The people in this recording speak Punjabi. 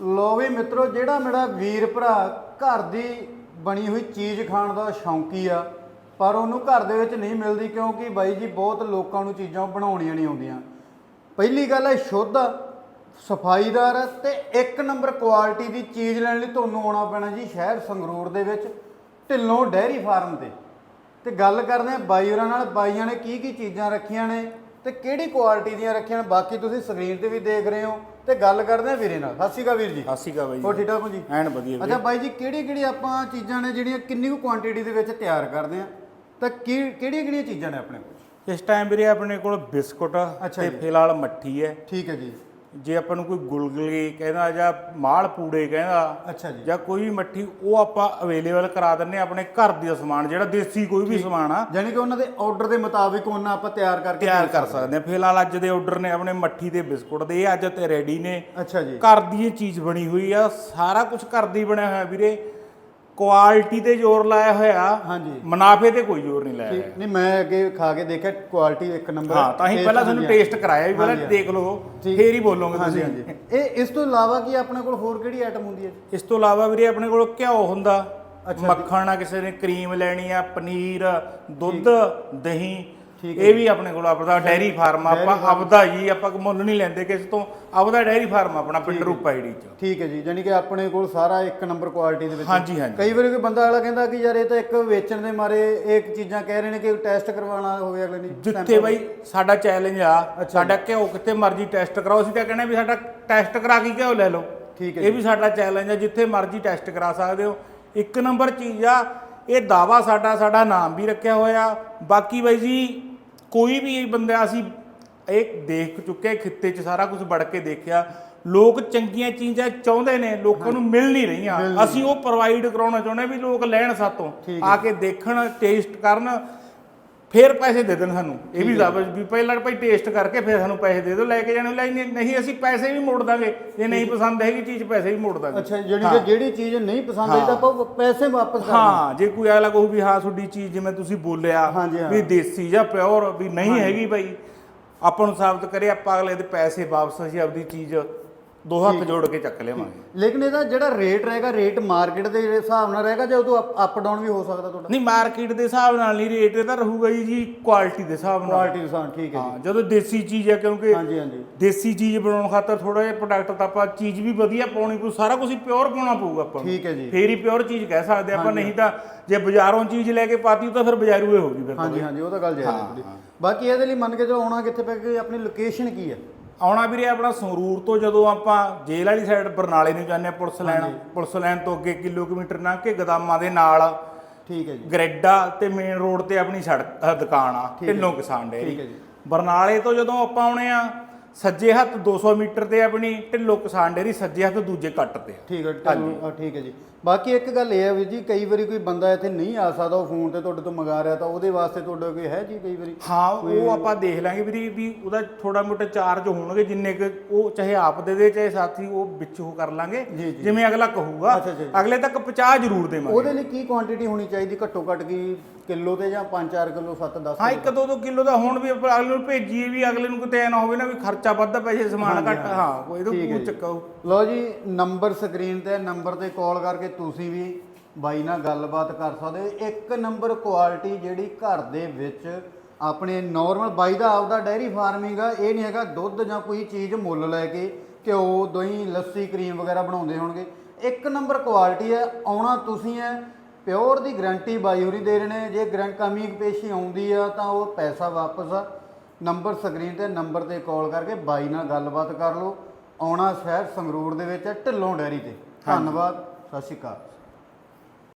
ਲੋ ਵੀ ਮਿੱਤਰੋ, ਜਿਹੜਾ ਮੇਰਾ ਵੀਰ ਭਰਾ ਘਰ ਦੀ ਬਣੀ ਹੋਈ ਚੀਜ਼ ਖਾਣ ਦਾ ਸ਼ੌਂਕੀ ਆ, ਪਰ ਉਹਨੂੰ ਘਰ ਦੇ ਵਿੱਚ ਨਹੀਂ ਮਿਲਦੀ ਕਿਉਂਕਿ ਬਾਈ ਜੀ ਬਹੁਤ ਲੋਕਾਂ ਨੂੰ ਚੀਜ਼ਾਂ ਬਣਾਉਣੀਆਂ ਨਹੀਂ ਆਉਂਦੀਆਂ। ਪਹਿਲੀ ਗੱਲ ਹੈ ਸ਼ੁੱਧ, ਸਫਾਈਦਾਰ ਆ ਤੇ ਇੱਕ ਨੰਬਰ ਕੁਆਲਿਟੀ ਦੀ ਚੀਜ਼ ਲੈਣ ਲਈ ਤੁਹਾਨੂੰ ਆਉਣਾ ਪੈਣਾ ਜੀ ਸ਼ਹਿਰ ਸੰਗਰੂਰ ਦੇ ਵਿੱਚ, ਢਿੱਲੋਂ ਡੈਰੀ ਫਾਰਮ ਤੇ। ਤੇ ਗੱਲ ਕਰਦੇ ਆ ਬਾਈ ਹੋਰਾਂ ਨਾਲ, ਬਾਈਆਂ ਨੇ ਕੀ ਕੀ ਚੀਜ਼ਾਂ ਰੱਖੀਆਂ ਨੇ ਤੇ ਕਿਹੜੀ ਕੁਆਲਿਟੀ ਦੀਆਂ ਰੱਖੀਆਂ ਨੇ? ਬਾਕੀ ਤੁਸੀਂ ਸਕਰੀਨ ਤੇ ਵੀ ਦੇਖ ਰਹੇ ਹੋ ਤੇ ਗੱਲ ਕਰਦੇ ਆ ਵੀਰੇ ਨਾਲ। ਸਤਿ ਸ਼੍ਰੀ ਅਕਾਲ ਵੀਰ ਜੀ। ਸਤਿ ਸ਼੍ਰੀ ਅਕਾਲ ਬਾਈ ਹੋਰ ਠੀਕ ਠਾਕ ਹੋ ਜੀ? ਐਨ ਵਧੀਆ ਅੱਛਾ ਬਾਈ ਜੀ ਕਿਹੜੀ ਕਿਹੜੀ ਆਪਾਂ ਚੀਜ਼ਾਂ ਨੇ ਜਿਹੜੀਆਂ ਕਿੰਨੀ ਕੁ ਕੁਆਂਟੀਟੀ ਦੇ ਵਿੱਚ ਤਿਆਰ ਕਰਦੇ ਆ ਤਾਂ ਕੀ ਕਿਹੜੀਆਂ ਕਿਹੜੀਆਂ ਚੀਜ਼ਾਂ ਨੇ ਆਪਣੇ ਕੋਲ? ਇਸ ਟਾਈਮ ਵੀਰੇ ਆਪਣੇ ਕੋਲ ਬਿਸਕੁਟ ਤੇ। ਫਿਲਹਾਲ ਮੱਠੀ ਹੈ। ਠੀਕ ਹੈ ਜੀ। ਜੇ ਆਪਾਂ ਨੂੰ ਕੋਈ ਗੁਲਗੁਲੇ ਕਹਿੰਦਾ ਜਾਂ ਮਾਲ ਪੂੜੇ ਕਹਿੰਦਾ ਅੱਛਾ ਜੀ। ਜਾਂ ਕੋਈ ਵੀ ਮੱਠੀ ਉਹ ਆਪਾਂ ਅਵੇਲੇਬਲ ਕਰਾ ਦਿੰਨੇ ਆਪਣੇ ਘਰ ਦਾ ਸਮਾਨ ਜਿਹੜਾ ਦੇਸੀ ਕੋਈ ਵੀ ਸਮਾਨ ਆ। ਯਾਨੀ ਕਿ ਉਹਨਾਂ ਦੇ ਆਰਡਰ ਦੇ ਮੁਤਾਬਿਕ ਉਹਨਾਂ ਆਪਾਂ ਤਿਆਰ ਕਰਕੇ ਤਿਆਰ ਕਰ ਸਕਦੇ ਆ ਫਿਲਹਾਲ ਅੱਜ ਦੇ ਆਰਡਰ ਨੇ ਆਪਣੇ ਮੱਠੀ ਤੇ ਬਿਸਕੁਟ ਦੇ ਇਹ ਅੱਜ ਤੇ ਰੈਡੀ ਨੇ। ਅੱਛਾ ਜੀ। ਘਰ ਦੀ ਇਹ ਚੀਜ਼ ਬਣੀ ਹੋਈ ਆ ਸਾਰਾ ਕੁਝ ਘਰ ਦੀ ਬਣਿਆ ਹੋਇਆ ਵੀਰੇ। ਕੁਆਲਿਟੀ ਤੇ ਜ਼ੋਰ ਲਾਇਆ ਹੋਇਆ। ਹਾਂਜੀ। ਮੁਨਾਫੇ ਤੇ ਕੋਈ ਜ਼ੋਰ ਨਹੀਂ ਲਾਇਆ ਹੋਇਆ। ਨਹੀਂ ਮੈਂ ਅੱਗੇ ਖਾ ਕੇ ਦੇਖਿਆ ਕੁਆਲਿਟੀ ਇੱਕ ਨੰਬਰ ਹਾਂ ਤਾਂ ਹੀ ਪਹਿਲਾਂ ਤੁਹਾਨੂੰ ਟੇਸਟ ਕਰਾਇਆ ਵੀ ਪਹਿਲਾਂ ਹਾਂਜੀ, ਦੇਖ ਲਓ ਠੀਕ। ਫੇਰ ਹੀ ਬੋਲੋਗੇ ਹਾਂਜੀ ਤੁਸੀਂ। ਹਾਂਜੀ। ਇਹ ਇਸ ਤੋਂ ਇਲਾਵਾ ਕੀ ਆਪਣੇ ਕੋਲ ਹੋਰ ਕਿਹੜੀ ਆਈਟਮ ਹੁੰਦੀ ਹੈ? ਇਸ ਤੋਂ ਇਲਾਵਾ ਵੀਰੇ ਆਪਣੇ ਕੋਲ ਘਿਓ ਹੁੰਦਾ। ਅੱਛਾ ਮੱਖਣ ਆ ਕਿਸੇ ਨੇ ਕਰੀਮ ਲੈਣੀ ਆ ਪਨੀਰ ਦੁੱਧ ਦਹੀਂ। ਇਹ ਵੀ ਆਪਣੇ ਕੋਲ ਆਪਦਾ ਡੈਰੀ ਫਾਰਮ ਆ, ਆਪਾਂ। ਆਪਦਾ ਹੀ ਆਪਾਂ ਮੁੱਲ ਨਹੀਂ ਲੈਂਦੇ ਕਿਸੇ ਤੋਂ ਆਪਦਾ ਡੈਰੀ ਫਾਰਮ ਆਪਣਾ ਪਿੰਡ ਰੂਪਾ ਏੜੀ ਚ। ਠੀਕ ਹੈ ਜੀ ਯਾਨੀ ਕਿ ਆਪਣੇ ਕੋਲ ਸਾਰਾ ਇੱਕ ਨੰਬਰ ਕੁਆਲਿਟੀ ਦੇ ਵਿੱਚ ਹਾਂਜੀ, ਹਾਂਜੀ। ਕਈ ਵਾਰੀ ਕੋਈ ਬੰਦਾ ਵਾਲਾ ਕਹਿੰਦਾ ਕਿ ਯਾਰ ਇਹ ਤਾਂ ਇੱਕ ਵੇਚਣ ਦੇ ਮਾਰੇ ਇਹ ਚੀਜ਼ਾਂ ਕਹਿ ਰਹੇ ਨੇ ਕਿ ਟੈਸਟ ਕਰਵਾਉਣਾ ਹੋਵੇ ਅਗਲੇ ਨੇ ਜਿੱਥੇ ਬਾਈ ਸਾਡਾ ਚੈਲੰਜ ਆ ਸਾਡਾ ਘਿਓ ਕਿਤੇ ਮਰਜ਼ੀ ਟੈਸਟ ਕਰਾਓ ਅਸੀਂ ਤਾਂ ਕਹਿੰਦੇ ਵੀ ਸਾਡਾ ਟੈਸਟ ਕਰਾ ਕੇ ਘਿਓ ਲੈ ਲਓ। ਠੀਕ ਹੈ ਇਹ ਵੀ ਸਾਡਾ ਚੈਲੰਜ ਆ ਜਿੱਥੇ ਮਰਜ਼ੀ ਟੈਸਟ ਕਰਾ ਸਕਦੇ ਹੋ। ਇੱਕ ਨੰਬਰ ਚੀਜ਼ ਆ ਇਹ ਦਾਵਾ ਸਾਡਾ ਸਾਡਾ ਨਾਮ ਵੀ ਰੱਖਿਆ ਹੋਇਆ। ਬਾਕੀ ਬਾਈ ਜੀ ਕੋਈ ਵੀ ਬੰਦਾ ਅਸੀਂ ਇਹ ਦੇਖ ਚੁੱਕੇ ਖਿੱਤੇ 'ਚ ਸਾਰਾ ਕੁਝ ਵੜ ਕੇ ਦੇਖਿਆ ਲੋਕ ਚੰਗੀਆਂ ਚੀਜ਼ਾਂ ਚਾਹੁੰਦੇ ਨੇ ਲੋਕਾਂ ਨੂੰ ਮਿਲ ਨਹੀਂ ਰਹੀਆਂ। ਅਸੀਂ ਉਹ ਪ੍ਰੋਵਾਈਡ ਕਰਾਉਣਾ ਚਾਹੁੰਦੇ ਵੀ ਲੋਕ ਲੈਣ ਸਾਤੋਂ ਆ ਕੇ ਦੇਖਣ ਟੇਸਟ ਕਰਨ ਫੇਰ ਪੈਸੇ ਦੇ ਦੇਣ ਸਾਨੂੰ। ਇਹ ਵੀ ਜ਼ਾਬਤ ਵੀ ਪਹਿਲਾਂ ਭਾਈ ਟੇਸਟ ਕਰਕੇ ਫਿਰ ਸਾਨੂੰ ਪੈਸੇ ਦੇ ਦਿਓ ਲੈ ਕੇ ਜਾਣੇ ਲੈ ਨਹੀਂ ਅਸੀਂ ਪੈਸੇ ਵੀ ਮੋੜ ਦਾਂਗੇ। ਜੇ ਨਹੀਂ ਪਸੰਦ ਹੈਗੀ ਚੀਜ਼ ਪੈਸੇ ਵੀ ਮੋੜ ਦਾਂਗੇ। ਅੱਛਾ ਯਾਨੀ ਕਿ ਜਿਹੜੀ ਚੀਜ਼ ਨਹੀਂ ਪਸੰਦ ਆਈ ਤਾਂ ਆਪਾਂ ਪੈਸੇ ਵਾਪਸ ਕਰ ਹਾਂ ਜੇ ਕੋਈ ਅਗਲਾ ਕਹੂ ਵੀ ਹਾਂ ਤੁਹਾਡੀ ਚੀਜ਼ ਜਿਵੇਂ ਤੁਸੀਂ ਬੋਲਿਆ। ਵੀ ਦੇਸੀ ਜਾਂ ਪਿਓਰ ਵੀ ਨਹੀਂ ਹੈਗੀ ਭਾਈ ਆਪਾਂ ਨੂੰ ਸਾਬਤ ਕਰੇ ਆਪਾਂ ਅਗਲੇ ਦੇ ਪੈਸੇ ਵਾਪਸ ਅਸੀਂ ਆਪਦੀ ਚੀਜ਼ ਦੋ ਹੱਥ ਜੋੜ ਕੇ ਚੱਕ ਲਿਆਵਾਂਗੇ। ਲੇਕਿਨ ਇਹਦਾ ਜਿਹੜਾ ਰੇਟ ਰਹੇਗਾ ਰੇਟ ਮਾਰਕੀਟ ਦੇ ਹਿਸਾਬ ਨਾਲ ਰਹੇਗਾ ਜਾਂ ਉਦੋਂ ਅਪ ਡਾਊਨ ਵੀ ਹੋ ਸਕਦਾ ਤੁਹਾਡਾ? ਨਹੀਂ ਮਾਰਕੀਟ ਦੇ ਹਿਸਾਬ ਨਾਲ ਨਹੀਂ ਰੇਟ ਇਹਦਾ ਰਹੂਗਾ ਜੀ ਜੀ ਕੁਆਲਿਟੀ ਦੇ ਹਿਸਾਬ ਨਾਲ। ਕੁਆਲਿਟੀ ਹਿਸਾਬ ਠੀਕ ਹੈ ਹਾਂ ਜਦੋਂ ਦੇਸੀ ਚੀਜ਼ ਹੈ ਕਿਉਂਕਿ ਹਾਂਜੀ ਹਾਂਜੀ। ਦੇਸੀ ਚੀਜ਼ ਬਣਾਉਣ ਖਾਤਰ ਥੋੜਾ ਜਿਹਾ ਪ੍ਰੋਡਕਟ ਤਾਂ ਆਪਾਂ ਚੀਜ਼ ਵੀ ਵਧੀਆ ਪਾਉਣੀ ਪਊ ਸਾਰਾ ਕੁਝ ਪਿਓਰ ਪਾਉਣਾ ਪਊਗਾ ਆਪਾਂ ਨੂੰ। ਠੀਕ ਹੈ ਜੀ। ਫੇਰ ਹੀ ਪਿਓਰ ਚੀਜ਼ ਕਹਿ ਸਕਦੇ ਆਪਾਂ ਨਹੀਂ ਤਾਂ ਜੇ ਬਾਜ਼ਾਰੋਂ ਚੀਜ਼ ਲੈ ਕੇ ਪਾਤੀ ਤਾਂ ਫਿਰ ਬਾਜ਼ਾਰੂ ਹੀ ਹੋਊਗੀ ਫਿਰ ਤਾਂ। ਹਾਂਜੀ ਹਾਂਜੀ ਉਹ ਤਾਂ ਗੱਲ ਜਾਇਜ਼ ਹੈ। ਬਾਕੀ ਇਹਦੇ ਲਈ ਮੰਨ ਕੇ ਚਲੋ ਆਉਣਾ ਕਿੱਥੇ ਪੈ ਕਿ ਆਪਣੀ ਲੋਕੇਸ਼ਨ ਕੀ ਹੈ? ਆਉਣਾ ਵੀਰੇ ਆਪਣਾ ਸੰਗਰੂਰ ਤੋਂ ਜਦੋਂ ਆਪਾਂ ਜੇਲ੍ਹ ਵਾਲੀ ਸਾਈਡ ਬਰਨਾਲੇ ਨੂੰ ਜਾਂਦੇ ਆ ਪੁਲਿਸ ਲੈਣ ਪੁਲਿਸ ਲੈਣ ਤੋਂ ਅੱਗੇ ਕਿਲੋਮੀਟਰ ਲੰਘ ਕੇ ਗਦਾਮਾਂ ਦੇ ਨਾਲ ਠੀਕ ਹੈ ਜੀ। ਗ੍ਰੈਡਾ ਤੇ ਮੇਨ ਰੋਡ ਤੇ ਆਪਣੀ ਸੜਕ ਦੁਕਾਨ ਆ ਢਿੱਲੋਂ ਕਿਸਾਨ ਡੇਅਰੀ। ਠੀਕ ਹੈ ਜੀ। ਬਰਨਾਲੇ ਤੋਂ ਜਦੋਂ ਆਪਾਂ ਆਉਣੇ ਆ ਸੱਜੇ ਹੱਥ 200 ਮੀਟਰ ਤੇ ਆਪਣੀ ਢਿੱਲੋਂ ਕਿਸਾਨ ਡੇਅਰੀ ਸੱਜੇ ਹੱਥ ਦੂਜੇ ਕੱਟ ਤੇ ਆ। ਠੀਕ ਹੈ ਤੁਹਾਨੂੰ- ਹਾਂ, ਠੀਕ ਹੈ ਜੀ। ਬਾਕੀ ਇੱਕ ਗੱਲ ਇਹ ਹੈ ਵੀ ਜੀ ਕਈ ਵਾਰੀ ਕੋਈ ਬੰਦਾ ਇੱਥੇ ਨਹੀਂ ਆ ਸਕਦਾ ਉਹ ਫੋਨ ਤੇ ਤੁਹਾਡੇ ਤੋਂ ਮੰਗਾ ਰਿਹਾ ਤਾਂ ਉਹਦੇ ਵਾਸਤੇ ਤੁਹਾਡਾ ਕੋਈ ਹੈ ਜੀ ਕਈ ਵਾਰੀ? ਹਾਂ ਉਹ ਆਪਾਂ ਦੇਖ ਲਾਂਗੇ ਵੀਰੇ ਵੀ ਉਹਦਾ ਥੋੜਾ ਮੋਟਾ ਚਾਰਜ ਹੋਣਗੇ ਜਿੰਨੇ ਕੁ ਉਹ ਚਾਹੇ ਆਪ ਦੇ ਦੇ ਚਾਹੇ ਸਾਥੀ ਉਹ ਵਿੱਚ ਉਹ ਕਰ ਲਾਂਗੇ। ਜੀ, ਜੀ। ਜਿਵੇਂ ਅਗਲਾ ਕਹੂਗਾ ਅੱਛਾ, ਅੱਛਾ ਜੀ। ਅਗਲੇ ਤੱਕ 50 ਜ਼ਰੂਰ ਦੇਵਾਂਗੇ। ਉਹਦੇ ਲਈ ਕੀ ਕੁਆਂਟੀਟੀ ਹੋਣੀ ਚਾਹੀਦੀ? ਘੱਟੋ ਘੱਟ ਕੀ ਕਿਲੋ ਤੇ ਜਾਂ 5-4 ਕਿਲੋ 7-10 ਹਾਂ ਇੱਕ ਦੋ ਦੋ ਕਿਲੋ ਦਾ ਹੁਣ ਵੀ ਆਪਾਂ ਅਗਲੇ ਨੂੰ ਭੇਜੀਏ ਵੀ ਅਗਲੇ ਨੂੰ ਕਿਤੇ ਐ ਨਾ ਹੋਵੇ ਨਾ ਵੀ ਖਰਚਾ ਵੱਧ ਪੈ ਜੇ ਸਮਾਨ ਘੱਟ ਹਾਂ ਕੋਈ ਠੀਕ ਹੈ ਇਹਦਾ ਜੀ। ਚੱਕਾਓ ਲਓ ਜੀ ਨੰਬਰ ਸਕਰੀਨ ਤੇ ਨੰਬਰ ਤੇ ਕਾਲ ਕਰਕੇ ਤੁਸੀਂ ਵੀ ਬਾਈ ਨਾਲ ਗੱਲਬਾਤ ਕਰ ਸਕਦੇ ਹੋ। ਇੱਕ ਨੰਬਰ ਕੁਆਲਿਟੀ ਜਿਹੜੀ ਘਰ ਦੇ ਵਿੱਚ ਆਪਣੇ ਨਾਰਮਲ ਬਾਈ ਦਾ ਆਪਦਾ ਡੈਰੀ ਫਾਰਮਿੰਗ ਆ ਇਹ ਨਹੀਂ ਹੈਗਾ ਦੁੱਧ ਜਾਂ ਕੋਈ ਚੀਜ਼ ਮੁੱਲ ਲੈ ਕੇ ਘਿਓ ਦਹੀਂ ਲੱਸੀ ਕਰੀਮ ਵਗੈਰਾ ਬਣਾਉਂਦੇ ਹੋਣਗੇ। ਇੱਕ ਨੰਬਰ ਕੁਆਲਿਟੀ ਹੈ ਆਉਣਾ ਤੁਸੀਂ ਹੈ ਪਿਓਰ ਦੀ ਗਾਰੰਟੀ ਬਾਈ ਹੋਰੀ ਦੇ ਰਹੇ ਨੇ। ਜੇ ਗਰੰ ਕਮੀ ਪੇਸ਼ੀ ਆਉਂਦੀ ਆ ਤਾਂ ਉਹ ਪੈਸਾ ਵਾਪਸ ਆ। ਨੰਬਰ ਸਕਰੀਨ ਤੇ ਨੰਬਰ ਤੇ ਕਾਲ ਕਰਕੇ ਬਾਈ ਨਾਲ ਗੱਲਬਾਤ ਕਰ ਲਓ। ਆਉਣਾ ਸ਼ਹਿਰ ਸੰਗਰੂਰ ਦੇ ਵਿੱਚ ਹੈ, ਢਿੱਲੋਂ ਡੈਰੀ ਤੇ। ਧੰਨਵਾਦ ਸਤਿ ਸ਼੍ਰੀ ਅਕਾਲ।